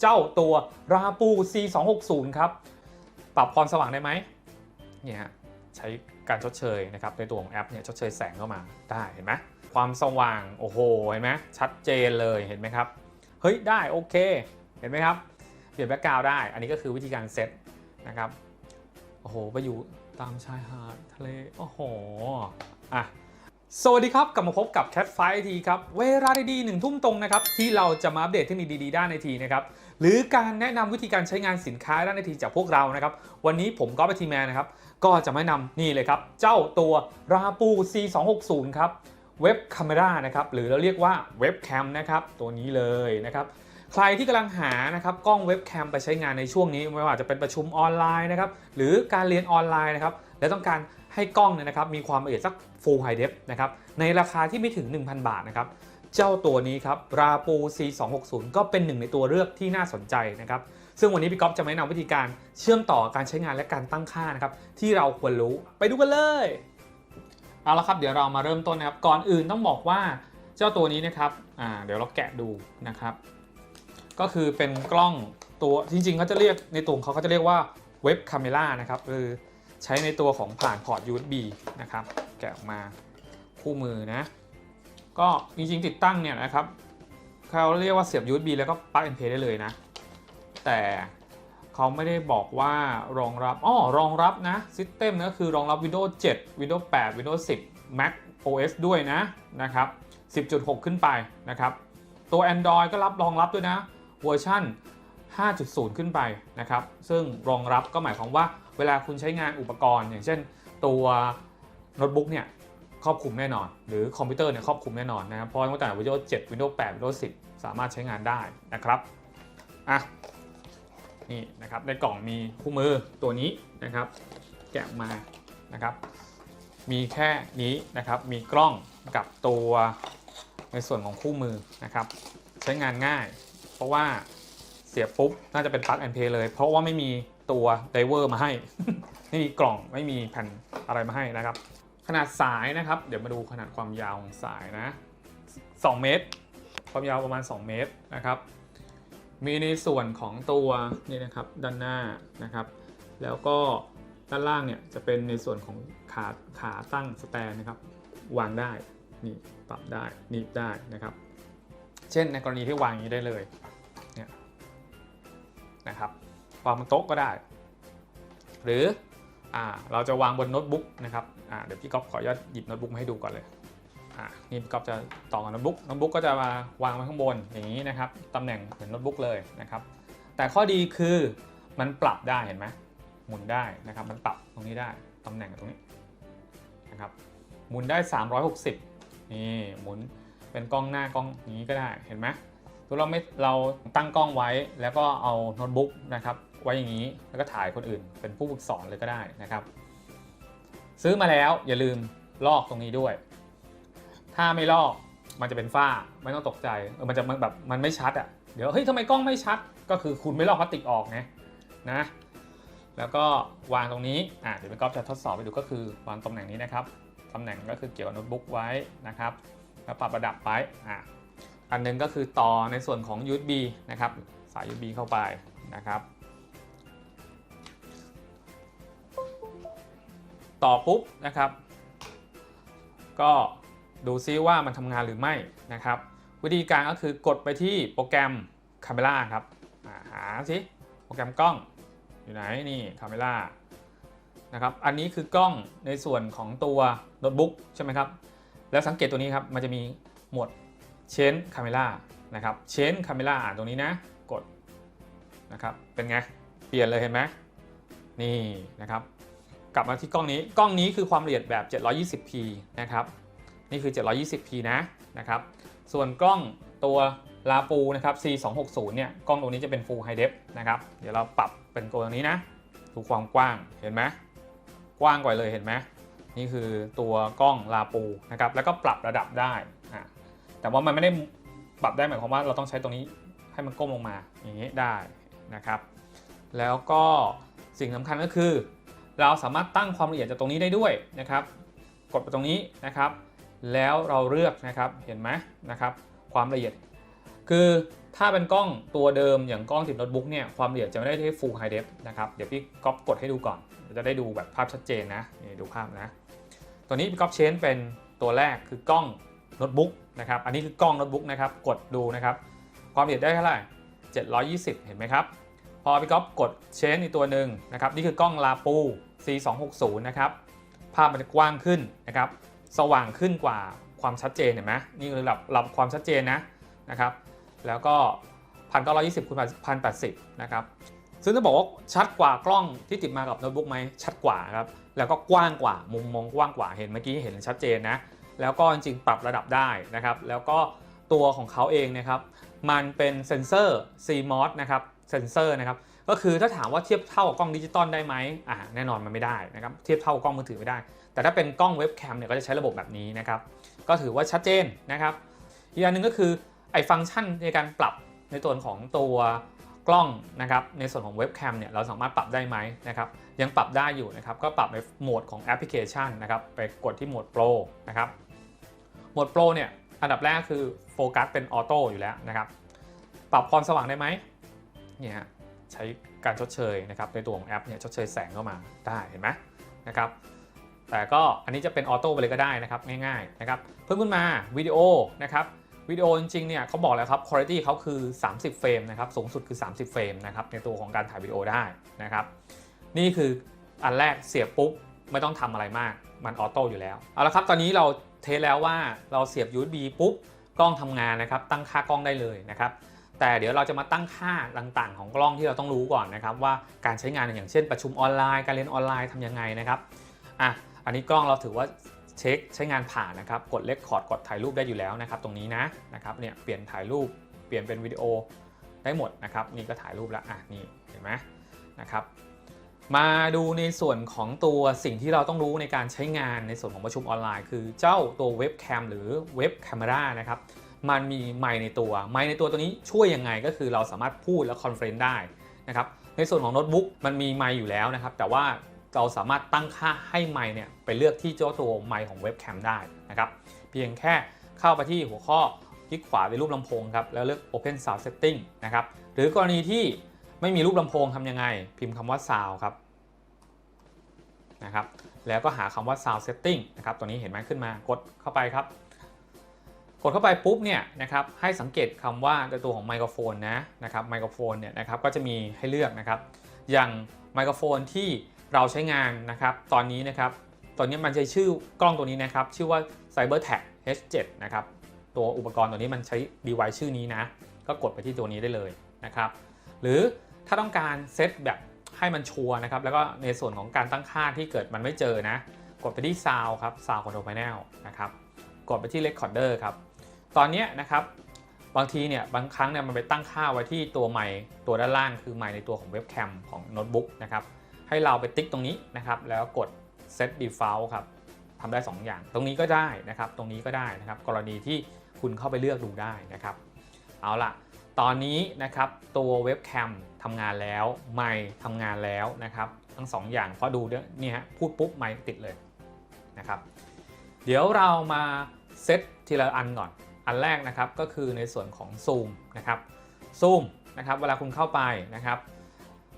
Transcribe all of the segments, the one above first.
เจ้าตัวราปู C260 ครับปรับความสว่างได้ไหมเนี่ยใช้การชดเชยนะครับในตัวของแอปเนี่ยชดเชยแสงเข้ามาได้เห็นไหมความสว่างโอ้โหเห็นไหมชัดเจนเลยเห็นไหมครับเฮ้ยได้โอเคเห็นไหมครับเปลี่ยนแบ็กกราวได้ อันนี้ก็คือวิธีการเซตนะครับโอ้โหไปอยู่ตามชายหาดทะเลโอ้โหอะ สวัสดีครับ กลับมาพบกับ Cat f i ทีครับ เวลาดีๆหนึ่งทุ่มตรงนะครับ ที่เราจะมาอัปเดตเทคนิคดีๆ ด้านไอทีนะครับ หรือการแนะนำวิธีการใช้งานสินค้าด้านไอทีจากพวกเรานะครับ วันนี้ผมก็ไปทีแมนนะครับ ก็จะมาแนะนำนี่เลยครับ เจ้าตัวราปู C260 ครับเว็บคาเมรานะครับ หรือเราเรียกว่าเว็บแคมนะครับ ตัวนี้เลยนะครับ ใครที่กำลังหานะครับกล้องเว็บแคมไปใช้งานในช่วงนี้ไม่ว่าจะเป็นประชุมออนไลน์นะครับ หรือการเรียนออนไลน์นะครับ และต้องการให้กล้องเนี่ยนะครับมีความละเอียดสัก Full High Def นะครับในราคาที่ไม่ถึง 1,000 บาทนะครับเจ้าตัวนี้ครับราปู C260 ก็เป็นหนึ่งในตัวเลือกที่น่าสนใจนะครับซึ่งวันนี้พี่ก๊อฟจะมาแนะนำวิธีการเชื่อมต่อการใช้งานและการตั้งค่านะครับที่เราควรรู้ไปดูกันเลยเอาละครับเดี๋ยวเรามาเริ่มต้นนะครับก่อนอื่นต้องบอกว่าเจ้าตัวนี้นะครับอ่าเดี๋ยวเราแกะดูนะครับ ก็คือเป็นกล้องตัวจริงๆเขาจะเรียกในตัวของเขาเขาจะเรียกว่าเว็บคาเมล่านะครับคือ ใช้ในตัวของผ่านพอร์ต USB นะครับ แกะออกมาคู่มือนะ ก็จริงๆติดตั้งเนี่ยนะครับเขาเรียกว่าเสียบ USB แล้วก็ปลั๊ก and play ได้เลยนะ แต่เขาไม่ได้บอกว่ารองรับอ๋อรองรับนะซิสเต็มก็คือรองรับ Windows 7 Windows 8 Windows 10 Mac OS ด้วยนะนะครับ 10.6 ขึ้นไปนะครับ ตัว Android ก็รับรองรับด้วยนะเวอร์ชัน5.0 ขึ้นไปนะครับ ซึ่งรองรับก็หมายความว่า เวลาคุณใช้งานอุปกรณ์ อย่างเช่นตัวโน้ตบุ๊กเนี่ยครอบคลุมแน่นอน หรือคอมพิวเตอร์เนี่ยครอบคลุมแน่นอนนะครับเพราะตั้งแต่ Windows 7 Windows 8 Windows 10 สามารถใช้งานได้นะครับอะนี่นะครับในกล่องมีคู่มือตัวนี้นะครับ แกะมานะครับ มีแค่นี้นะครับมีกล้องกับตัวในส่วนของคู่มือนะครับ ใช้งานง่าย เพราะว่าเสียบปุ๊บน่าจะเป็นปลั๊กแอนเพเลย เพราะว่าไม่มี ตัวไดเวอร์มาให้ไม่มีกล่องไม่มีแผ่นอะไรมาให้นะครับ ขนาดสายนะครับ เดี๋ยวมาดูขนาดความยาวของสายนะ 2 เมตร ความยาวประมาณ 2 เมตรนะครับ มีในส่วนของตัวนี่นะครับด้านหน้านะครับ แล้วก็ด้านล่างเนี่ยจะเป็นในส่วนของขาขาตั้งสแตนนะครับ วางได้นี่ปรับได้หนีบได้นะครับ เช่นในกรณีที่วางอย่างนี้ได้เลยเนี่ยนะครับ วางบนโต๊ะก็ได้ หรืออเราจะวางบนโน้ตบุ๊กนะครับเดี๋ยวพี่ก๊อฟขออนุญาตหยิบโน้ตบุ๊กมาให้ดูก่อนเลยนี่พี่ก๊อฟจะต่อกับโน้ตบุ๊กโน้ตบุ๊กก็จะมาวางไว้ข้างบนอย่างนี้นะครับตำแหน่งเหมือนโน้ตบุ๊กเลยนะครับแต่ข้อดีคือมันปรับได้เห็นไหมหมุนได้นะครับมันปรับตรงนี้ได้ตำแหน่งตรงนี้นะครับหมุนได้ 360นี่หมุนเป็นกล้องหน้ากล้องอย่างนี้ก็ได้เห็นไหมตัวเราไม่เราตั้งกล้องไว้แล้วก็เอาโน้ตบุ๊กนะครับ ไว้อย่างนี้ แล้วก็ถ่ายคนอื่น เป็นผู้ฝึกสอนเลยก็ได้นะครับ ซื้อมาแล้วอย่าลืมลอกตรงนี้ด้วย ถ้าไม่ลอกมันจะเป็นฝ้าไม่ต้องตกใจเออมันจะมันแบบมันไม่ชัดอะ่ะเดี๋ยวเฮ้ยทำไมกล้องไม่ชัดก็คือคุณไม่ลอกพลาสติกออกไงนะ แล้วก็วางตรงนี้อะเดี๋ยวเป็นก๊อฟจะทดสอบไปดูก็คือวางตำแหน่งนี้นะครับตำแหน่งก็คือเกี่ยวกับโน้ตบุ๊กไว้นะครับแล้วปรับระดับไปอะอันหนึงก็คือต่อในส่วนของ USB นะครับสาย USB เข้าไปนะครับ ต่อปุ๊บนะครับ ก็ดูซิว่ามันทำงานหรือไม่นะครับ วิธีการก็คือกดไปที่โปรแกรม Camera ครับาหาสิโปรแกรมกล้องอยู่ไหนนี่ Camera นะครับอันนี้คือกล้องในส่วนของตัวโน้ตบุ๊กใช่ไหมครับ แล้วสังเกตตัวนี้ครับ มันจะมีหมวด Change Camera นะครับ Change Camera อ่านตรงนี้นะ กดนะครับเป็นไง เปลี่ยนเลยเห็นไหมนี่นะครับ กลับมาที่กล้องนี้ กล้องนี้คือความละเอียดแบบ 720p นะครับ นี่คือ 720p นะนะครับ ส่วนกล้องตัวลาปูนะครับ C260 เนี่ย กล้องตัวนี้จะเป็น Full High Def นะครับ เดี๋ยวเราปรับเป็นตัวนี้นะ ดูความกว้าง เห็นไหมกว้างกว่าเลยเห็นไหมนี่คือตัวกล้องลาปูนะครับ แล้วก็ปรับระดับได้อะแต่ว่ามันไม่ได้ปรับได้หมายความว่าเราต้องใช้ตรงนี้ให้มันก้มลงมาอย่างนี้ได้นะครับ แล้วก็สิ่งสำคัญก็คือ เราสามารถตั้งความละเอียดจากตรงนี้ได้ด้วยนะครับ กดไปตรงนี้นะครับ แล้วเราเลือกนะครับเห็นไหมนะครับ ความละเอียด คือถ้าเป็นกล้องตัวเดิมอย่างกล้องติดโน้ตบุ๊กเนี่ยความละเอียดจะไม่ได้ที่ Full High Def นะครับเดี๋ยวพี่ก๊อปกดให้ดูก่อน จะได้ดูแบบภาพชัดเจนนะนี่ดูภาพนะ ตัวนี้พี่ก๊อปเชนเป็นตัวแรกคือกล้องโน้ตบุ๊กนะครับอันนี้คือกล้องโน้ตบุ๊กนะครับกดดูนะครับความละเอียดได้เท่าไหร่720 เห็นไหมครับ พอพี่ก๊อฟกดเชนอีกตัวหนึ่งนะครับนี่คือกล้องลาปู C260 นะครับภาพมันจะกว้างขึ้นนะครับสว่างขึ้นกว่าความชัดเจนเห็นไหมนี่คือระดับระดับความชัดเจนนะนะครับแล้วก็1920คูณ1080นะครับซึ่งจะบอกว่าชัดกว่ากล้องที่ติดมากับโน้ตบุ๊กไหมชัดกว่าครับแล้วก็กว้างกว่ามุมมองกว้างกว่าเห็นเมื่อกี้เห็นชัดเจนนะแล้วก็จริงๆปรับระดับได้นะครับ แล้วก็ตัวของเขาเองนะครับ มันเป็นเซนเซอร์ CMOS นะครับ เซนเซอร์นะครับก็คือถ้าถามว่าเทียบเท่ากับกล้องดิจิตอลได้ไหมอ่าแน่นอนมันไม่ได้นะครับเทียบเท่ากับกล้องมือถือไม่ได้ แต่ถ้าเป็นกล้องเว็บแคมเนี่ยก็จะใช้ระบบแบบนี้นะครับก็ถือว่าชัดเจนนะครับอีกอันหนึ่งก็คือไอ้ฟังก์ชันในการปรับในส่วของตัวกล้องนะครับในส่วนของเว็บแคมเนี่ยเราสามารถปรับได้ไหมนะครับยังปรับได้อยู่นะครับก็ปรับในโหมดของแอปพลิเคชันนะครับไปกดที่โหมดโปรนะครับโหมดโปรเนี่ยอันดับแรกคือโฟกัสเป็นออโต้อยู่แล้วนะครับปรับความสว่างได้ไหม เนี่ยใช้การชดเชยนะครับในตัวของแอปเนี่ยชดเชยแสงเข้ามาได้เห็นไหมนะครับแต่ก็อันนี้จะเป็นออโต้ไปเลยก็ได้นะครับง่ายๆนะครับเพิ่มขึ้นมาวิดีโอนะครับวิดีโอจริงๆเนี่ยเขาบอกแล้วครับ quality เขาคือ 30 เฟรมนะครับสูงสุดคือ 30 เฟรมนะครับในตัวของการถ่ายวิดีโอได้นะครับนี่คืออันแรกเสียบปุ๊บไม่ต้องทำอะไรมากมันออโต้อยู่แล้วเอาละครับตอนนี้เราเทสแล้วว่าเราเสียบ USB ปุ๊บกล้องทำงานนะครับตั้งค่ากล้องได้เลยนะครับ แต่เดี๋ยวเราจะมาตั้งค่าต่างๆ ของกล้องที่เราต้องรู้ก่อนนะครับ ว่าการใช้งานอย่างเช่น ประชุมออนไลน์การเรียนออนไลน์ทำยังไงนะครับอะอันนี้กล้องเราถือว่าเช็คใช้งานผ่านนะครับ กดเลคคอร์ดกดถ่ายรูปได้อยู่แล้วนะครับ ตรงนี้นะนะครับเนี่ยเปลี่ยนถ่ายรูปเปลี่ยนเป็นวิดีโอได้หมดนะครับ นี่ก็ถ่ายรูปแล้วอะนี่เห็นไหมนะครับมาดูในส่วนของตัวสิ่งที่เราต้องรู้ในการใช้งานในส่วนของประชุมออนไลน์ คือเจ้าตัวเว็บแคมหรือเว็บแคมรานะครับ มันมีไมค์ในตัวไมค์ในตัวตัวนี้ช่วยยังไงก็คือเราสามารถพูดและคอนเฟรนได้นะครับในส่วนของโน้ตบุ๊กมันมีไมค์อยู่แล้วนะครับ แต่ว่าเราสามารถตั้งค่าให้ไมค์เนี่ยไปเลือกที่เจ้าตัวไมค์ของเว็บแคมได้นะครับเพียงแค่เข้าไปที่หัวข้อคลิกขวาในรูปลำโพงครับแล้วเลือก Open Sound Setting นะครับหรือกรณีที่ไม่มีรูปลำโพงทำยังไง พิมพ์คำว่า Sound ครับนะครับแล้วก็หาคำว่า Sound Setting นะครับตัวนี้เห็นไหมขึ้นมากดเข้าไปครับ กดเข้าไปปุ๊บเนี่ยนะครับให้สังเกตคำว่าในตัวของไมโครโฟนนะนะครับไมโครโฟนเนี่ยนะครับก็จะมีให้เลือกนะครับ อย่างไมโครโฟนที่เราใช้งานนะครับ ตอนนี้นะครับตอนนี้มันใช้ชื่อกล้องตัวนี้นะครับ ชื่อว่า CyberTag H7 นะครับตัวอุปกรณ์ตัวนี้มันใช้ device ชื่อนี้นะ ก็กดไปที่ตัวนี้ได้เลยนะครับ หรือถ้าต้องการเซตแบบให้มันชัวร์นะครับ แล้วก็ในส่วนของการตั้งค่าที่เกิดมันไม่เจอนะ กดไปที่ Sound ครับ Sound Control Panel นะครับ กดไปที่ Recorder ครับ ตอนนี้นะครับบางทีเนี่ยบางครั้งเนี่ยมันไปตั้งค่าไว้ที่ตัวไมค์ตัวด้านล่างคือไมค์ในตัวของเว็บแคมของโน้ตบุ๊กนะครับให้เราไปติ๊กตรงนี้นะครับแล้วกด set default ครับทำได้ 2 อย่าง ตรงนี้ก็ได้นะครับ ตรงนี้ก็ได้นะครับ กรณีที่คุณเข้าไปเลือกดูได้นะครับ เอาล่ะ ตอนนี้นะครับตัวเว็บแคมทำงานแล้ว ไมค์ทำงานแล้วนะครับ ทั้ง 2 อย่างเพราะดูเนี่ยฮะพูดปุ๊บไมค์ติดเลยนะครับ เดี๋ยวเรามาเซตทีละอันก่อน อันแรกนะครับก็คือในส่วนของ Zoom นะครับ Zoom นะครับเวลาคุณเข้าไปนะครับ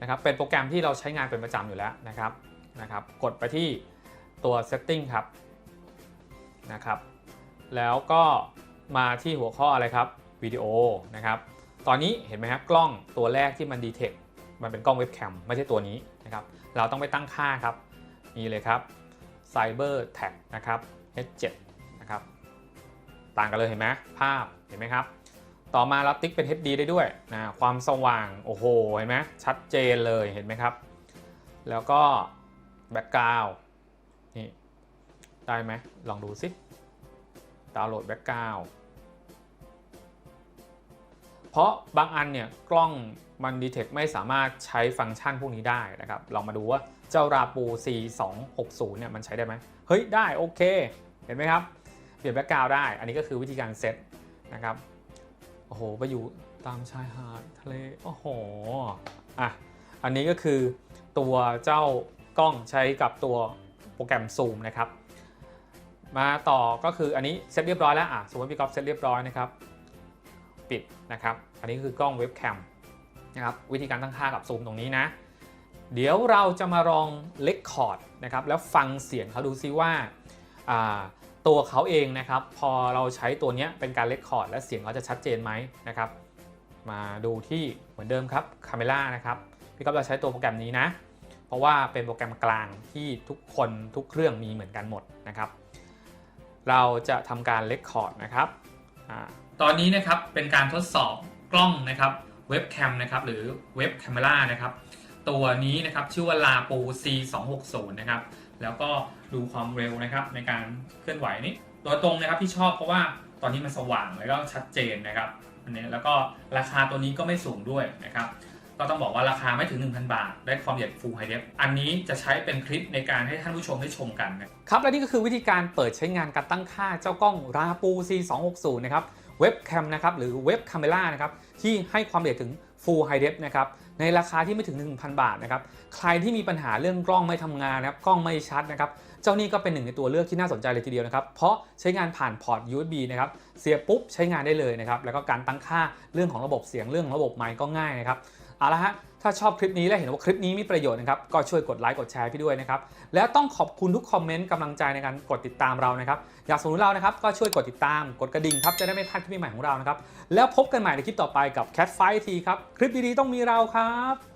นะครับเป็นโปรแกรมที่เราใช้งานเป็นประจำอยู่แล้วนะครับนะครับ กดไปที่ตัว setting ครับนะครับ แล้วก็มาที่หัวข้ออะไรครับวิดีโอนะครับ ตอนนี้เห็นไหมครับกล้องตัวแรกที่มัน detect มันเป็นกล้องเว็บแคมไม่ใช่ตัวนี้นะครับ เราต้องไปตั้งค่าครับนี่เลยครับ Cyber Tag นะครับ H7 นะครับ ต่างกันเลยเห็นไหมภาพเห็นไหมครับ ต่อมาเราติ๊กเป็น HD ได้ด้วยนะความสว่างโอ้โหเห็นไหมชัดเจนเลยเห็นไหมครับ แล้วก็แบ็กกราวนี่ได้ไหมลองดูสิดาวน์โหลดแบ็กกราวเพราะบางอันเนี่ยกล้องมันดีเทคไม่สามารถใช้ฟังก์ชันพวกนี้ได้นะครับ ลองมาดูว่าเจ้าราปู C260 เนี่ยมันใช้ได้ไหมเฮ้ยได้โอเค เห็นไหมครับ ลี่ยนแบ็กกราวได้ อันนี้ก็คือวิธีการเซตนะครับ โอ้โห ไปอยู่ตามชายหาดทะเล โอ้โห อะ อันนี้ก็คือตัวเจ้ากล้องใช้กับตัวโปรแกรม Zoom นะครับ มาต่อก็คืออันนี้เซตเรียบร้อยแล้ว อะ สมมติพี่ก๊อฟเซตเรียบร้อยนะครับ ปิดนะครับ อันนี้คือกล้องเว็บแคมนะครับวิธีการตั้งค่ากับซูมตรงนี้นะ เดี๋ยวเราจะมาลองเลคคอร์ดนะครับแล้วฟังเสียงเขาดูซิว่าอ่า ตัวเขาเองนะครับ พอเราใช้ตัวนี้เป็นการเลคคอร์ดและเสียงเขาจะชัดเจนไหมนะครับ มาดูที่เหมือนเดิมครับคาเมล่านะครับพี่ก๊อฟจะใช้ตัวโปรแกรมนี้นะ เพราะว่าเป็นโปรแกรมกลางที่ทุกคนทุกเครื่องมีเหมือนกันหมดนะครับ เราจะทำการเลคคอร์ดนะครับอตอนนี้นะครับเป็นการทดสอบกล้องนะครับเว็บแคมนะครับหรือเว็บแคมเมรานะครับตัวนี้นะครับชื่อว่า Lapo C 2 6 0 นะครับ แล้วก็ดูความเร็วนะครับในการเคลื่อนไหวนี้ตัวตรงนะครับที่ชอบเพราะว่าตอนนี้มันสว่างแล้วก็ชัดเจนนะครับอันนี้แล้วก็ราคาตัวนี้ก็ไม่สูงด้วยนะครับก็ต้องบอกว่าราคาไม่ถึง 1,000 บาท ได้ความละเอียด Full High Def อันนี้จะใช้เป็นคลิปในการให้ท่านผู้ชมได้ชมกันนะครับ และนี่ก็คือวิธีการเปิดใช้งานการตั้งค่าเจ้ากล้อง Rapo C 2 6 0 นะครับเว็บแคมนะครับหรือเว็บคาเมล่านะครับที่ให้ความละเอียดถึง Full High Def นะครับในราคาที่ไม่ถึง 1,000 บาทนะครับใครที่มีปัญหาเรื่องกล้องไม่ทำงานนะครับกล้องไม่ชัดนะครับเจ้านี่ก็เป็นหนึ่งในตัวเลือกที่น่าสนใจเลยทีเดียวนะครับเพราะใช้งานผ่านพอร์ต USB นะครับเสียบปุ๊บใช้งานได้เลยนะครับแล้วก็การตั้งค่าเรื่องของระบบเสียงเรื่องของระบบไมค์ก็ง่ายนะครับเอาละฮะ ถ้าชอบคลิปนี้และเห็นว่าคลิปนี้มีประโยชน์นะครับ ก็ช่วยกดไลค์กดแชร์พี่ด้วยนะครับ แล้วต้องขอบคุณทุกคอมเมนต์กำลังใจในการกดติดตามเรานะครับ อยากสนับสนุนเรานะครับ ก็ช่วยกดติดตาม กดกระดิ่งครับ จะได้ไม่พลาดคลิปใหม่ของเรานะครับ แล้วพบกันใหม่ในคลิปต่อไปกับ Cat Fight ทีครับ คลิปดีๆต้องมีเราครับ